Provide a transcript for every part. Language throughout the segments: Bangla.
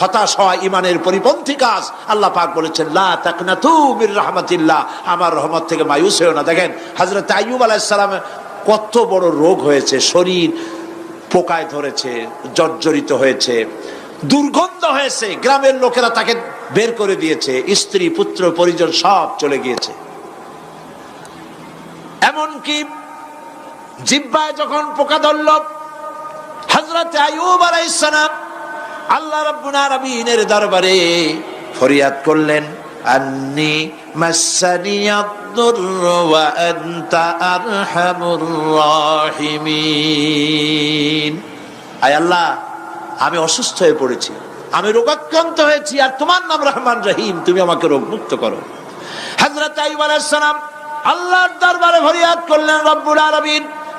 হতাশ হওয়া ইমানের পরিপন্থী কাজ। আল্লাহ পাক বলেছেন, লা রাহমাতিল্লাহ। আমার রহমত থেকে মায়ুস হয়েও না। দেখেন, হযরত আইয়ুব আলাইহিস কত বড় রোগ হয়েছে, শরীর পোকায় ধরেছে, জর্জরিত হয়েছে, দুর্গন্ধ হয়েছে। গ্রামের লোকেরা তাকে বের করে দিয়েছে, স্ত্রী, পুত্র, পরিজন সব চলে গিয়েছে। এমনকি জিব্বায় যখন পোকা ধরল হজরত আয়ুব আলাইসালাম আল্লাহ রাব্বুল আলামিনের দরবারে ফরিয়াদ করলেন, আন্নি মাসানিয়াদ-দুরর ওয়া আনতা আরহামুর রাহিমিন। আয় আল্লাহ, আমি অসুস্থ হয়ে পড়েছি, আমি রোগাক্রান্ত হয়েছি, আর তোমার নাম রহমান রহিম, তুমি আমাকে রোগমুক্ত করো। হযরত আইয়ুব আলাইহিস সালাম আল্লাহর দরবারে ফরিয়াদ করলেন, রব্বুল আলামিন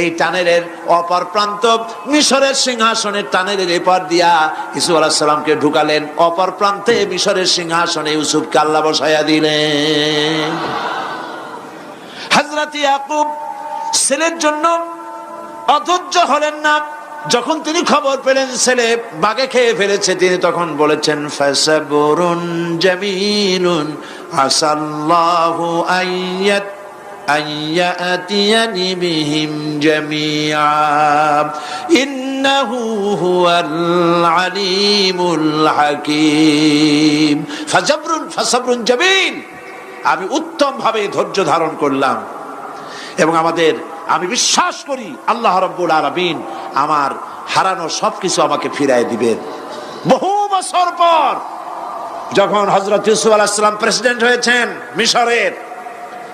এই টানেলের অপর প্রান্ত, মিশরের সিংহাসনের টানেলের এপার দিয়া ইউসুফ আলাহিসাল্লামকে ঢুকালেন। অপর প্রান্তে মিশরের সিংহাসনে ইউসুফকে আল্লাহ বসাইয়া দিলেন। হাজরাত ইয়াকুব ছেলের জন্য অধৈর্য হলেন না। যখন তিনি খবর পেলেন, ছেলে বাগে খেয়ে ফেলেছে, তিনি তখন বলেছেন, ফাসাবুরুন জামিলুন আসাল্লাহু আইয়াত আইয়াতিয়ানি বিহিম জামিআ ইন্নাহু হুয়াল আলিমুল হাকীম ফাসাবরুন ফাসাবরুন জামিল আমি উত্তম ভাবে ধৈর্য ধারণ করলাম। এবং আমাদের আমি বিশ্বাস করি আল্লাহ রব্বুল আলমিন আমার হারানো সবকিছু আমাকে ফিরাই দিবেন। বহু বছর পর যখন হজরত ইউসুফ আলাহিসাম প্রেসিডেন্ট হয়েছেন মিশরের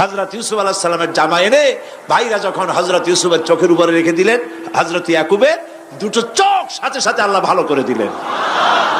হজরত ইউসুফ আল্লাহ সাল্লামের জামা এনে ভাইরা যখন হজরত ইউসুফের চোখের উপরে রেখে দিলেন হজরত ইয়াকুবের দুটো চোখ সাথে সাথে আল্লাহ ভালো করে দিলেন।